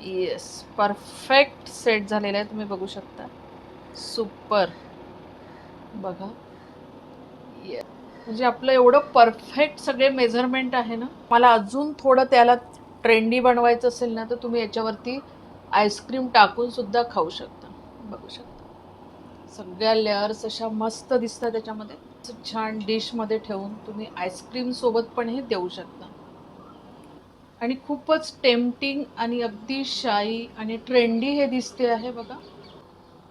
Yes perfect set झालेला आहे तुम्ही बघू शकता. सुपर बघा. ये म्हणजे आपलं एवढं परफेक्ट सगळे मेजरमेंट आहे ना? मला अजून थोडं त्याला ट्रेंडी बनवायचं असेल ना तर तुम्ही याच्यावरती आईस्क्रीम टाकून सुद्धा खाऊ शकता. बघू शकता. सगळ्या लेअर्स अशा मस्त दिसतात त्याच्यामध्ये. छान डिशमध्ये ठेवून तुम्ही आईस्क्रीमसोबत पण हे देऊ शकता. आणि खूपच टेम्पटिंग आणि अगदी शाई आणि ट्रेंडी हे दिसते आहे बघा.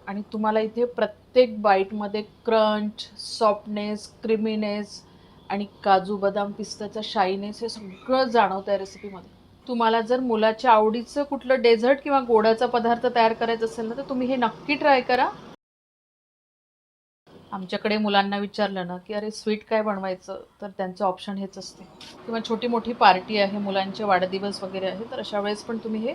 आणि तुम्हाला इथे प्रत्येक बाईटमध्ये क्रंच सॉफ्टनेस क्रिमीनेस आणि काजू बदाम पिस्त्याचा शाईनेस हे सगळं जाणवतं आहे रेसिपीमध्ये तुम्हाला जर मुलाच्या आवडीचं कुठलं डेझर्ट किंवा गोडाचा पदार्थ तयार करायचा असेल ना तर तुम्ही हे नक्की ट्राय करा. आमच्याकडे मुलांना विचारलं ना की अरे स्वीट काय बनवायचं? तर त्यांचं ऑप्शन हेच असते. किंवा छोटी मोठी पार्टी आहे मुलांचे वाढदिवस वगैरे आहे तर अशा वेळेस पण तुम्ही हे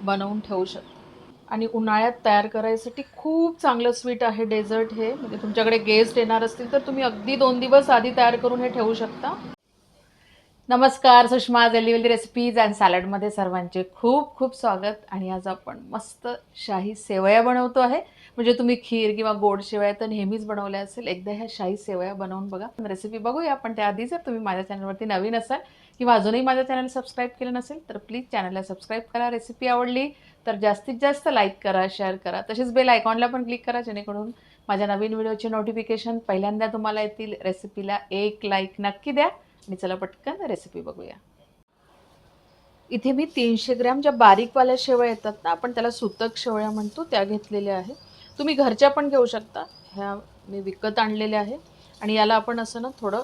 बनवून ठेवू शकता. आणि उन्हाळ्यात तयार करायसाठी खूप चांगलं स्वीट आहे डेझर्ट हे. म्हणजे तुमच्याकडे गेस्ट येणार असतील तर तुम्ही अगदी दोन दिवस आधी तयार करून हे ठेवू शकता. नमस्कार सुषमा वेल्दी रेसिपीज अँड सॅलडमध्ये सर्वांचे खूप खूप स्वागत. आणि आज आपण मस्त शाही सेवया बनवतो आहे. म्हणजे तुम्ही खीर किंवा गोड शेवया तर नेहमीच बनवल्या असेल. एकदा ह्या शाही शेवया बनवून बघा. रेसिपी बघूया. पण त्याआधी जर तुम्ही माझ्या चॅनलवरती नवीन असाल किंवा अजूनही माझ्या चॅनल सबस्क्राईब केलं नसेल तर प्लीज चॅनलला सबस्क्राईब करा. रेसिपी आवडली तर जास्तीत जास्त लाईक करा शेअर करा. तसेच बेल आयकॉनला पण क्लिक करा जेणेकरून माझ्या नवीन व्हिडिओचे नोटिफिकेशन पहिल्यांदा तुम्हाला येतील. रेसिपीला एक लाईक नक्की द्या. आणि चला पटकन रेसिपी बघूया. इथे मी तीनशे ग्रॅम ज्या बारीकवाल्या शेवया येतात ना आपण त्याला सुतक शेवया म्हणतो त्या घेतलेल्या आहेत. तुम्ही घरच्या पण घेऊ शकता. ह्या मी विकत आणलेल्या आहे आणि याला आपण असं ना थोडं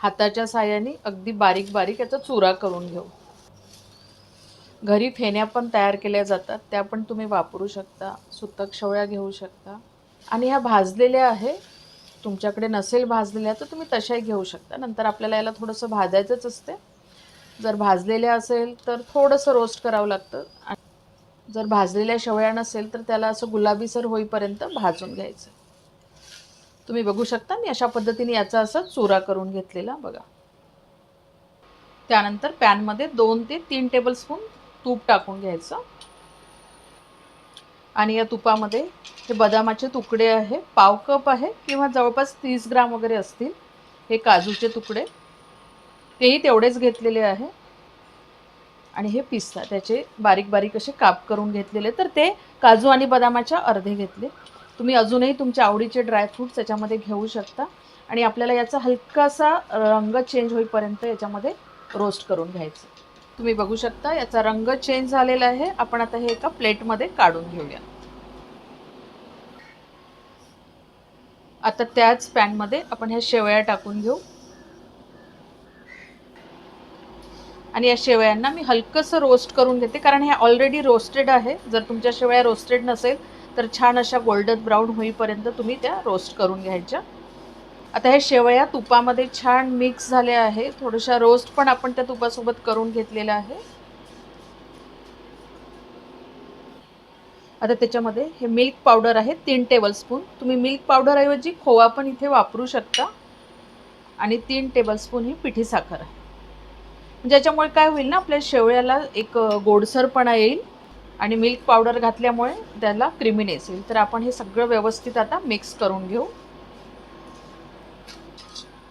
हाताच्या साह्याने अगदी बारीक बारीक याचा चुरा करून घेऊ. घरी फेण्या पण तयार केल्या जातात. त्या पण तुम्ही वापरू शकता. सुतक शवळ्या घेऊ शकता. आणि ह्या भाजलेल्या आहे. तुमच्याकडे नसेल भाजलेल्या तर तुम्ही तशाही घेऊ शकता. नंतर आपल्याला याला थोडंसं भाजायचंच असते. जर भाजलेल्या असेल तर थोडंसं रोस्ट करावं लागतं. आणि जर भाजलेल्या शेवया नसेल तर त्याला असं गुलाबीसर होईपर्यंत भाजून घ्यायचं. तुम्ही बघू शकता मी अशा पद्धतीने याचा असं चुरा करून घेतलेला बघा. त्यानंतर पॅनमध्ये दोन ते तीन टेबलस्पून तूप टाकून घ्यायचं. आणि या तुपामध्ये हे बदामाचे तुकडे आहे पाव कप आहे किंवा जवळपास तीस ग्राम वगैरे असतील हे काजूचे तुकडे. तेही तेवढेच घेतलेले आहे. आणि हे पिस्ता त्याचे बारीक बारीक असे काप करून घेतलेले. तर ते काजू आणि बदामाच्या अर्धे घेतले. तुम्ही अजूनही तुमच्या आवडीचे ड्रायफ्रूट्स त्याच्यामध्ये घेऊ शकता. आणि आपल्याला याचा हलकासा रंग चेंज होईपर्यंत याच्यामध्ये रोस्ट करून घ्यायचं. तुम्ही बघू शकता याचा रंग चेंज झालेला आहे. आपण आता हे एका प्लेटमध्ये काढून घेऊया. आता त्याच पॅनमध्ये आपण ह्या शेवया टाकून घेऊ. आणि या शेवयांना मी हलकंसं रोस्ट करून घेते. कारण हे ऑलरेडी रोस्टेड आहे. जर तुमच्या शेवया रोस्टेड नसेल तर छान अशा गोल्डन ब्राऊन होईपर्यंत तुम्ही त्या रोस्ट करून घ्यायच्या. आता हे शेवया तुपामध्ये छान मिक्स झाल्या आहे. थोड्याशा रोस्ट पण आपण त्या तुपासोबत करून घेतलेला आहे. आता त्याच्यामध्ये हे मिल्क पावडर आहे तीन टेबलस्पून तुम्ही मिल्क पावडरऐवजी खोवा पण इथे वापरू शकता. आणि तीन टेबलस्पून ही पिठी साखर आहे. म्हणजे ज्याच्यामुळे काय होईल ना आपल्या शेवयाला एक गोडसरपणा येईल आणि मिल्क पावडर घातल्यामुळे त्याला क्रिमिनेस येईल. तर आपण हे सगळं व्यवस्थित आता मिक्स करून घेऊ.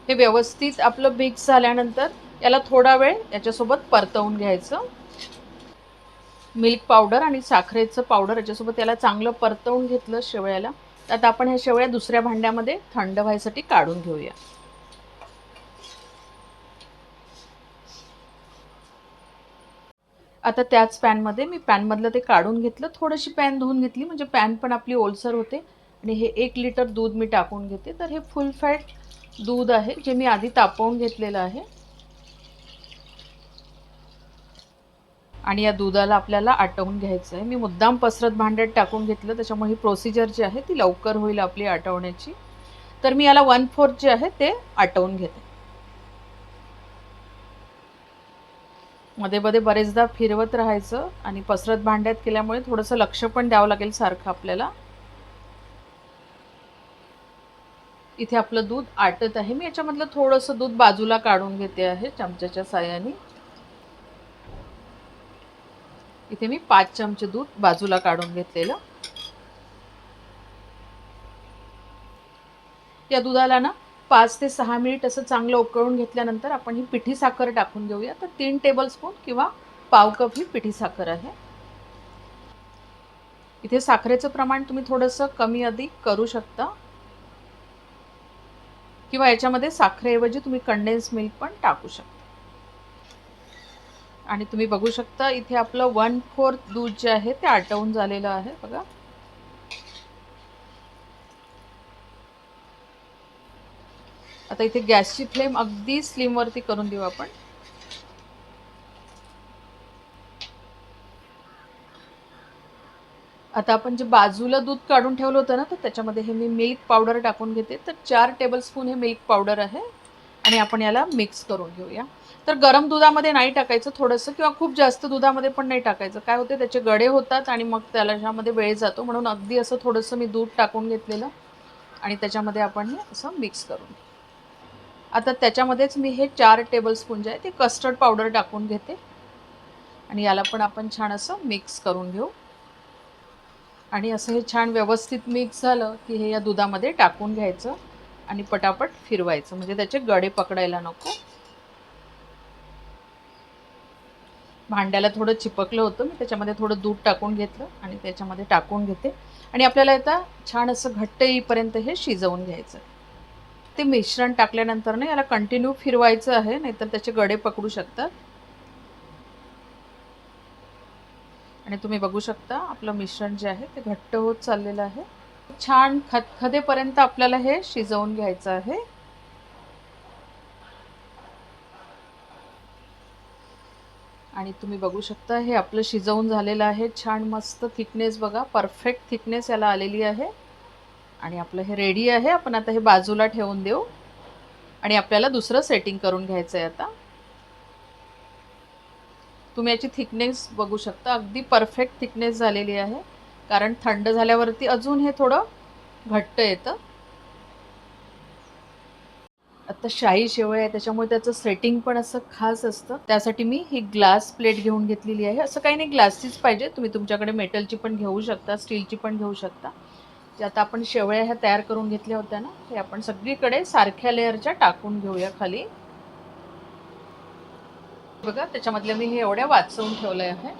हे व्यवस्थित आपलं मिक्स झाल्यानंतर याला थोडा वेळ याच्यासोबत परतवून घ्यायचं. मिल्क पावडर आणि साखरेचं पावडर याच्यासोबत याला चांगलं परतवून घेतलं शेवयाला. आता आपण ह्या शेवया दुसऱ्या भांड्यामध्ये थंड व्हायसाठी काढून घेऊया. आता त्याच पॅनमध्ये मी पॅनमधलं ते काढून घेतलं थोडीशी पॅन धुवून घेतली म्हणजे पॅन पण आपली ओलसर होते. आणि हे एक लिटर दूध मी टाकून घेते. तर हे फुल फॅट दूध आहे जे मी आधी तापवून घेतलेलं आहे. आणि या दुधाला आपल्याला आटवून घ्यायचं आहे. मी मुद्दाम पसरत भांड्यात टाकून घेतलं त्याच्यामुळे ही प्रोसिजर जी आहे ती लवकर होईल आपली आटवण्याची. तर मी याला वन फोर्थ जे आहे ते आटवून घेते. मध्ये मध्ये बरेचदा फिरवत राहायचं आणि पसरत भांड्यात केल्यामुळे थोडंसं लक्ष पण द्यावं लागेल सारखं आपल्याला. इथे आपलं दूध आटत आहे. मी याच्यामधलं थोडंसं दूध बाजूला काढून घेते आहे चमच्याच्या साह्याने. इथे मी पाच चमचे दूध बाजूला काढून घेतलेलं. या दुधाला ना पाच ते सहा मिनिट असं चांगलं उकळून घेतल्यानंतर आपण ही पिठी साखर टाकून घेऊया. तर तीन टेबलस्पून किंवा पाव कप ही पिठी साखर आहे. इथे साखरेचं प्रमाण तुम्ही थोडंसं कमी अधिक करू शकता. किंवा याच्यामध्ये साखरेऐवजी तुम्ही कंडेन्स मिल्क पण टाकू शकता. आणि तुम्ही बघू शकता इथे आपलं वन फोर्थ दूध जे आहे ते आटवून झालेलं आहे. बघा. आता इथे गॅसची फ्लेम अगदी स्लिमवरती करून देऊ आपण. आता आपण जे बाजूला दूध काढून ठेवलं होतं ना तर त्याच्यामध्ये हे मी मिल्क पावडर टाकून घेते. तर चार टेबलस्पून हे मिल्क पावडर आहे आणि आपण याला मिक्स करून घेऊया. तर गरम दुधामध्ये नाही टाकायचं थोडंसं किंवा खूप जास्त दुधामध्ये पण नाही टाकायचं. काय होते त्याचे गडे होतात आणि मग त्याला ज्यामध्ये वेळ जातो. म्हणून अगदी असं थोडंसं मी दूध टाकून घेतलेलं आणि त्याच्यामध्ये आपण हे असं मिक्स करून घेऊ. आता त्याच्यामध्येच मी हे चार टेबलस्पून जे आहे ते कस्टर्ड पावडर टाकून घेते. आणि याला पण आपण छान असं मिक्स करून घेऊ. आणि असं हे छान व्यवस्थित मिक्स झालं की हे या दुधामध्ये टाकून घ्यायचं आणि पटापट फिरवायचं. म्हणजे त्याचे गडे पकडायला नको. भांड्याला थोडं चिपकलं होतं मी त्याच्यामध्ये थोडं दूध टाकून घेतलं आणि त्याच्यामध्ये टाकून घेते. आणि आपल्याला आता छान असं घट्ट येईपर्यंत हे शिजवून घ्यायचं. ते मिश्रण टाकल्यानंतर ना याला कंटिन्यू फिरवायचं आहे नाहीतर त्याचे गडे पकडू शकतात. आणि तुम्ही बघू शकता आपलं मिश्रण जे आहे ते घट्ट होत चाललेलं आहे. छान खतखदेपर्यंत आपल्याला हे शिजवून घ्यायचं आहे. आणि तुम्ही बघू शकता हे आपलं शिजवून झालेलं आहे. छान मस्त थिकनेस बघा परफेक्ट थिकनेस याला आलेली आहे. आणि आपलं हे रेडी आहे आपण आता हे बाजूला ठेवून देऊ. आणि आपल्याला दुसरं सेटिंग करून घ्यायचं आहे आता. तुम्ही याची थिकनेस बघू शकता. अगदी परफेक्ट थिकनेस झालेली आहे. कारण थंड झाल्यावरती अजून हे थोडं घट्ट येतं. आता शाही शेवळ आहे त्याच्यामुळे त्याचं सेटिंग पण असं खास असतं. त्यासाठी मी ही ग्लास प्लेट घेऊन घेतलेली आहे. असं काही नाही ग्लासेस पाहिजे. तुम्ही तुमच्याकडे मेटलची पण घेऊ शकता स्टीलची पण घेऊ शकता. जे आता आपण शेवळ्या ह्या तयार करून घेतल्या होत्या ना हे आपण सगळीकडे सारख्या लेअरच्या टाकून घेऊया खाली. बघा त्याच्यामधल्या मी हे एवढ्या वाचवून ठेवलं आहे.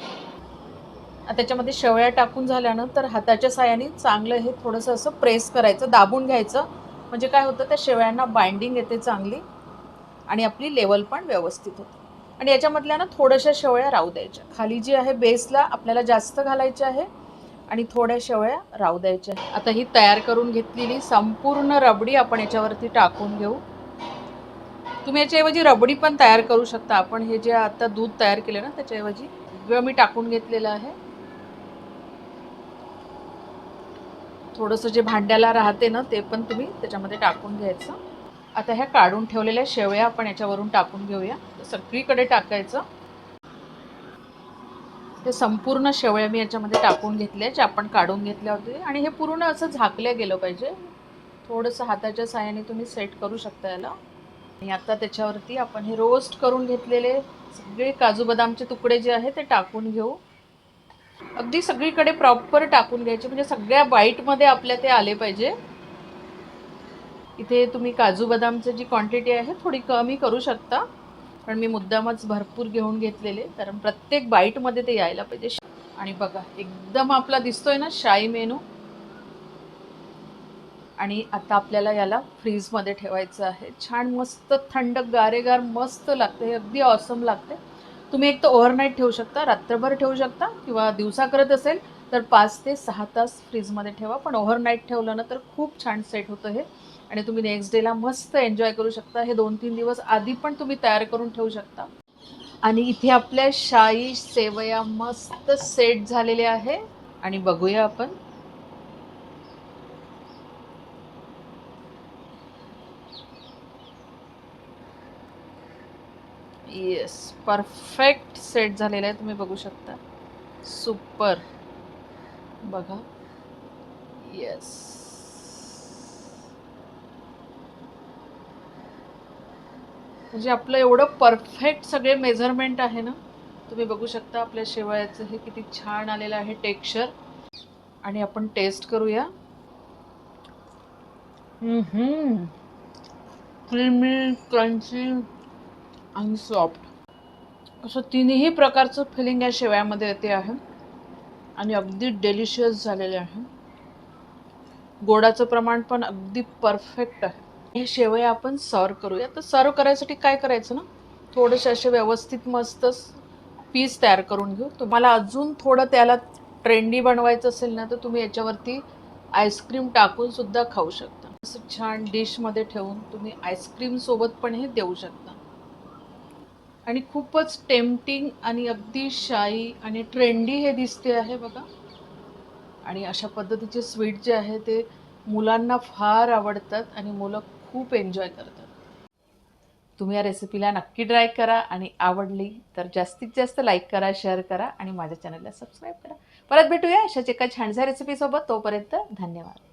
त्याच्यामध्ये शेवळ्या टाकून झाल्यानंतर हाताच्या साह्याने चांगलं हे थोडंसं असं प्रेस करायचं दाबून घ्यायचं. म्हणजे काय होतं त्या शेवळ्यांना बाइंडिंग येते चांगली आणि आपली लेवल पण व्यवस्थित होते. आणि याच्यामधल्या ना थोड्याशा शेवळ्या राहू द्यायच्या. खाली जी आहे बेसला आपल्याला जास्त घालायची आहे आणि थोड्या शेवळ्या राहू द्यायच्या. आता ही तयार करून घेतलेली संपूर्ण रबडी आपण याच्यावरती टाकून घेऊ. तुम्ही याच्याऐवजी रबडी पण तयार करू शकता. आपण हे जे आता दूध तयार केलं ना त्याच्याऐवजी सगळं मी टाकून घेतलेलं आहे. थोडंसं जे भांड्याला राहते ना ते पण तुम्ही त्याच्यामध्ये टाकून घ्यायचं. आता ह्या काढून ठेवलेल्या शेवया आपण याच्यावरून टाकून घेऊया. सगळीकडे टाकायचं. ते संपूर्ण शेवया मी याच्यामध्ये टाकून घेतल्या जे आपण काढून घेतल्या होते. आणि हे पूर्ण असं झाकलं गेलं पाहिजे. थोडंसं हाताच्या साह्याने तुम्ही सेट करू शकता याला. आणि आता त्याच्यावरती आपण हे रोस्ट करून घेतलेले सगळे काजू बदामचे तुकडे जे आहे ते टाकून घेऊ. अगदी सगळीकडे प्रॉपर टाकून घ्यायचे म्हणजे सगळ्या बाईटमध्ये आपल्या ते आले पाहिजे. इथे तुम्ही काजू बदामचं जी क्वांटिटी आहे थोडी कमी करू शकता. पण मी मुद्दामच भरपूर घेऊन घेतलेले कारण प्रत्येक बाईटमध्ये ते यायला पाहिजे. आणि बघा एकदम आपला दिसतोय ना शाई मेनू. आणि आता आपल्याला याला फ्रीजमध्ये ठेवायचं आहे. छान मस्त थंड गारेगार मस्त लागते. हे अगदी ऑसम लागते. तुम्ही एक तर ओव्हरनाईट ठेवू शकता रात्रभर ठेवू शकता किंवा दिवसा करत असेल तर पाच ते सहा तास फ्रीजमध्ये ठेवा. पण ओव्हरनाईट ठेवलं ना तर खूप छान सेट होतं हे. आणि तुम्ही नेक्स्ट डेला मस्त एन्जॉय करू शकता. हे दोन तीन दिवस आधी पण तुम्ही तयार करून ठेवू शकता. आणि इथे आपल्या शाई सेवया मस्त सेट झालेले आहे. आणि बघूया आपण. येस परफेक्ट सेट झालेला आहे. तुम्ही बघू शकता. सुपर बघा. येस म्हणजे आपलं एवढं परफेक्ट सगळे मेजरमेंट आहे ना? तुम्ही बघू शकता आपल्या शेवयाचं हे किती छान आलेलं आहे टेक्स्चर आणि आपण टेस्ट करूया. क्रीमी क्रंची आणि सॉफ्ट असं तिन्ही प्रकारचं फिलिंग या शेवयामध्ये येते आहे. आणि अगदी डेलिशियस झालेले आहे. गोडाचं प्रमाण पण अगदी परफेक्ट आहे. हे शेवया आपण सर्व करूया. तर सर्व करायसाठी काय करायचं ना? थोडेसे असे व्यवस्थित मस्त पीस तयार करून घेऊ. तुम्हाला अजून थोडं त्याला ट्रेंडी बनवायचं असेल ना तर तुम्ही याच्यावरती आईस्क्रीम टाकून सुद्धा खाऊ शकता. असं छान डिशमध्ये ठेवून तुम्ही आईस्क्रीम सोबत पण हे देऊ शकता. आणि खूपच टेम्पटिंग आणि अगदी शाई आणि ट्रेंडी हे दिसते आहे बघा. आणि अशा पद्धतीचे स्वीट जे आहे ते मुलांना फार आवडतात आणि मुलं खूप एन्जॉय करतात तुम्ही या रेसिपीला नक्की ट्राय करा आणि आवडली तर जास्तीत जास्त लाईक करा शेअर करा आणि माझ्या चॅनलला सबस्क्राईब करा. परत भेटूया अशाच एका छानशा रेसिपीसोबत. तोपर्यंत धन्यवाद.